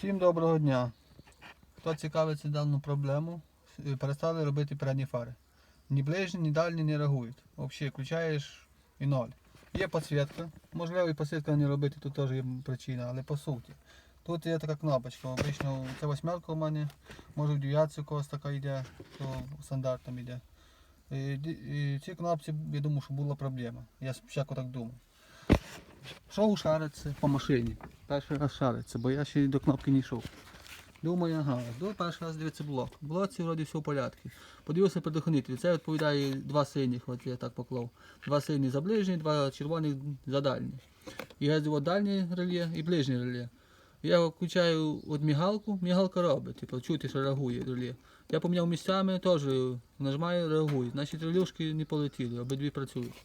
Всім доброго дня. Хто цікавиться дану проблему, е, перестали робити передні фари. Ні ближні, ні дальні не реагують. Взагалі включаєш і ноль. Є підсвітка. Можливо, і підсвітка не робити, тут теж є причина, але по суті. Тут є така кнопочка. Обично це восьмерка у мене, може в дев'ятці когось така йде, то стандартом йде. І, і ці кнопці, я думаю, що була проблема. Я спочатку так думав. Шов шариться по машині. Перший раз шариться, бо я ще до кнопки не йшов. Думаю, ага, до перший раз дивиться блок. В блоці вроді все в порядку. Подивився предохранитель. Це відповідає два синіх, от я так поклав. Два сині за ближній, два червоних за дальні. І я от дальнє реле і ближнє реле. Я включаю от мігалку, мігалка робить, типу, чути, що реагує реле. Я поміняв місцями, теж нажимаю, реагує. Значить релюшки не полетіли, обидві працюють.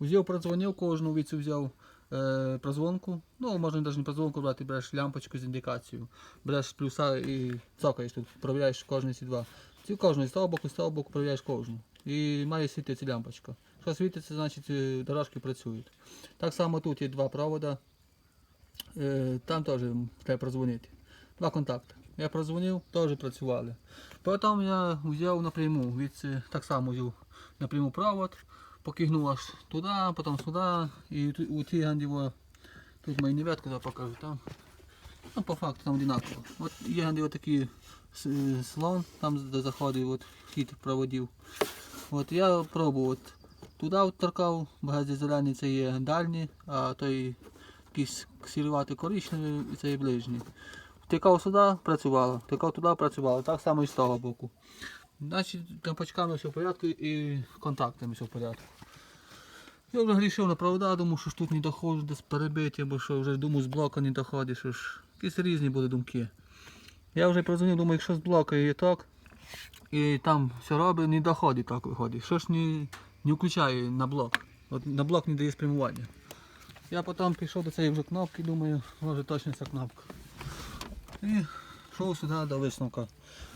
Взяв, продзвонив, кожну віцю взяв е, прозвонку. Ну, можна навіть не прозвонку брати, береш лямпочку з індикацією. Береш плюса і цокаєш тут, провіряєш кожні ці два. Ці кожну, з того боку, з того боку провіряєш кожну. І має світитися лямпочка. Що світиться, значить е, дорожки працюють. Так само тут є два провода. Е, там теж треба прозвонити. Два контакти. Я прозвонив, теж працювали. Потім я взяв напряму, від, е, так само взяв напряму провод, покигнув аж туди, потім сюди. І ту- у тій гандіво, тут мої невятку я покажу, там. Ну, по факту там одинаково. От є ганді такий слон, там де заходить от, хід проводів. От я пробував. Туди от торкав, багаті зелені це є дальні, а той якийсь сірувати коричневий це є ближній. Втикав сюди, працювало, втикав туди, працювало. Так само і з того боку. Значить, тампочками все в порядку і контактами все в порядку. Я вже грішив на провода, думав, що ж тут не доходжу, десь перебиті, бо що вже думаю, з блока не доходиш, що ж якісь різні були думки. Я вже прозвонив, думаю, якщо з блока є ток, і там все робить, не доходить так виходить. Що ж не, не включає на блок. От на блок не дає спрямування. Я потім пішов до цієї вже кнопки, думаю, може точно ця кнопка. І йшов сюди до висновка.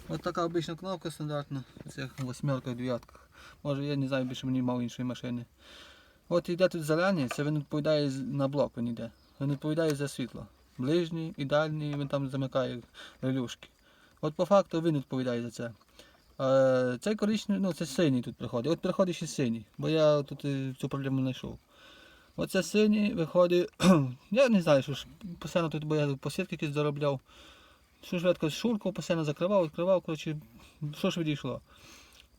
Ось така обична кнопка стандартна, це восьмерка в дев'ятках. Може я не знаю, більше мені мав іншої машини. От йде тут зелені, це він відповідає на блок, він йде. Він відповідає за світло. Ближній і дальній, він там замикає релюшки. От по факту він відповідає за це. Цей коричневий, ну це синій тут приходить. От приходить ще синій, бо я тут е, цю проблему знайшов. Оце синій виходить. я не знаю, що ж постійно тут, бо я посітки якісь заробляв. Редко шуркав, постійно закривав, відкривав, коротше, що ж відійшло.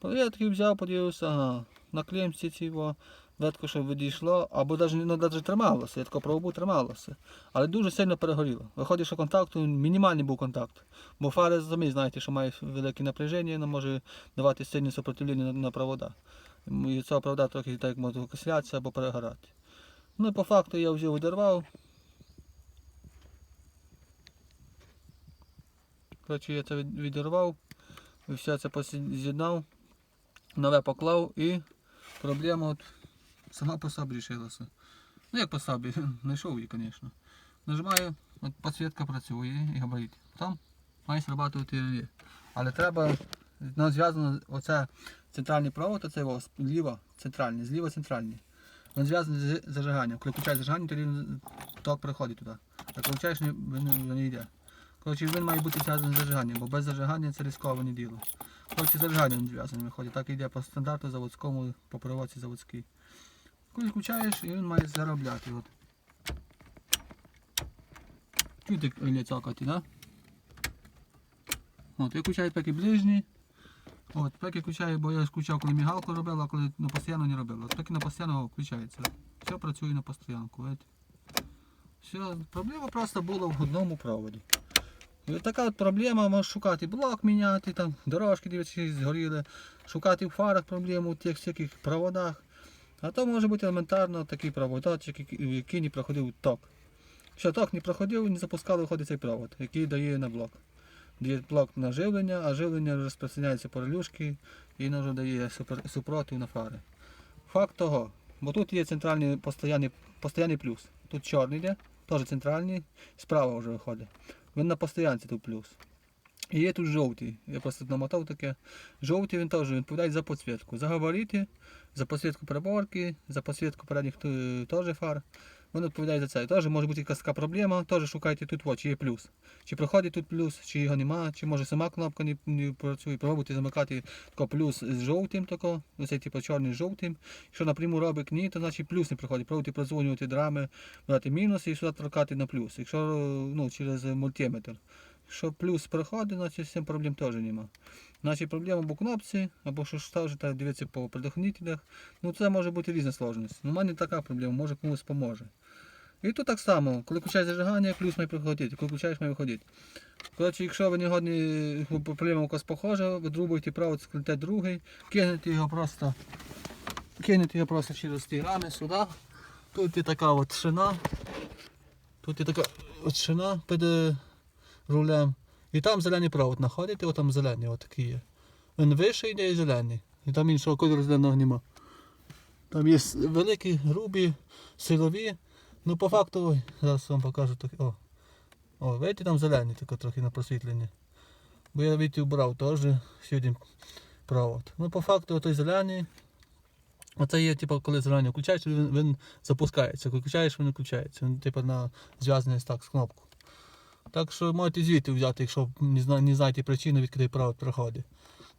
Я такий взяв, подивився, ага, на клемці цього, ветко, що відійшло, або навіть ну, навіть трималося, я тако пробував, трималося. Але дуже сильно перегоріло. Виходить, що контакт, мінімальний був контакт. Бо фари самі знаєте, що має велике напряження, вона може давати сильне сопротивлення на, на провода. І цього провода трохи так може окислятися або перегорати. Ну і по факту я взяв відірвав. Коротше, я це відірвав, все це посі- з'єднав, нове поклав і проблема от сама по собі рішилася. Ну як по собі, знайшов її, звісно. Нажимаю, от підсвітка працює і габарит. Там має срабатувати реле. Але треба, ну, зв'язано оце центральний провод, оце його зліва центральний, зліва центральний. Він зв'язаний з зажиганням. Коли включаєш зажигання, тоді ток приходить туди. А включаєш, він не йде. Коротше, він має бути зв'язаний з зажиганням, бо без зажигання це ризиковане діло. Коротше, зажигання він зв'язаний виходить. Так йде по стандарту заводському, по проводці заводській. Коли включаєш, і він має заробляти. От. Чути реле цокати, да? От, я включаю пеки ближні. От, пеки включаю, бо я включав, коли мігалку робив, а коли на постійно не робив. От пеки на постійно включається. Все працює на постоянку. Все, проблема просто була в одному проводі. І от така от проблема, можеш шукати блок міняти, там дорожки дивитися згоріли, шукати в фарах проблему у тих всяких проводах. А то може бути елементарно такий проводочок, який- не проходив ток. Якщо ток не проходив, не запускали, виходить цей провод, який дає на блок. Дає блок на живлення, а живлення розпространяється по релюшки і воно дає супротив на фари. Факт того, бо тут є центральний постоянний, постоянний плюс. Тут чорний йде, теж центральний, справа вже виходить. Він на постоянці тут плюс. І є тут жовтий. Я просто намотав таке. Жовтий він теж відповідає за підсвітку. За габарити, за підсвітку приборки, за підсвітку передніх е, теж фар. Воно відповідає за це. Теж може бути якась така проблема, теж шукайте тут, от, чи є плюс. Чи проходить тут плюс, чи його нема, чи може сама кнопка не, не працює. Пробуйте замикати тако плюс з жовтим, тако, оцей типу чорний з жовтим. Якщо напряму робить ні, то значить плюс не проходить. Пробуйте продзвонювати драми, брати мінус і сюди торкати на плюс. Якщо ну, через мультиметр. Якщо плюс проходить, значить з цим проблем теж нема. Значить проблема або кнопці, або що ж так дивитися по предохранителях. Ну це може бути різна сложність. Ну, У мене така проблема, може комусь поможе. І тут так само, коли включаєш зажигання, плюс має проходити, коли включаєш, має виходити. Коротше, якщо ви не годні, проблема якась похожа, видрубуєте правий, складете другий, кинете його просто, кинете його просто через ті рами сюди. Тут є така от шина. Тут є така от шина під рулем. І там зелений провод знаходите, от там зелений от такий є. Він вищий йде і зелений. І там іншого кольору зеленого нема. Там є великі, грубі, силові. Ну по факту, ой, зараз вам покажу так. О, о видите, там зелений таке трохи на просвітленні. Бо я видите, убрав теж один провод. Ну по факту той зелений. Оце є, типу, коли зелений включаєш, він, він запускається. Коли включаєш, він не включається. Він типу на зв'язаний так з кнопкою. Так що можете звідти взяти, якщо не, зна, не знаєте причини, відкуди провод проходить.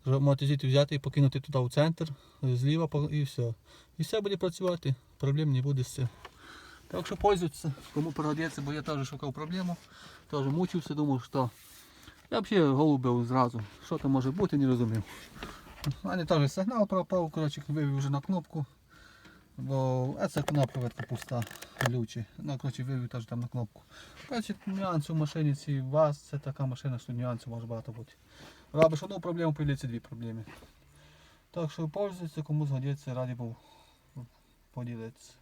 Можете звідти взяти і покинути туди в центр, зліва і все. І все буде працювати, проблем не буде з цим. Так що пользуйтесь, кому пригодиться, бо я теж шукав проблему, теж мучився, думав, що я взагалі голубив зразу. Що там може бути, не розумів. У мене теж сигнал пропав, коротше, вивів вже на кнопку. Бо а ця кнопка пуста, ключі. Ну, коротше, вивів теж там на кнопку. Коротше, нюанси в машині ці вас, це така машина, що нюансів може багато бути. Робиш одну проблему, появляється дві проблеми. Так що пользуйтесь, кому згодиться, раді був поділитися.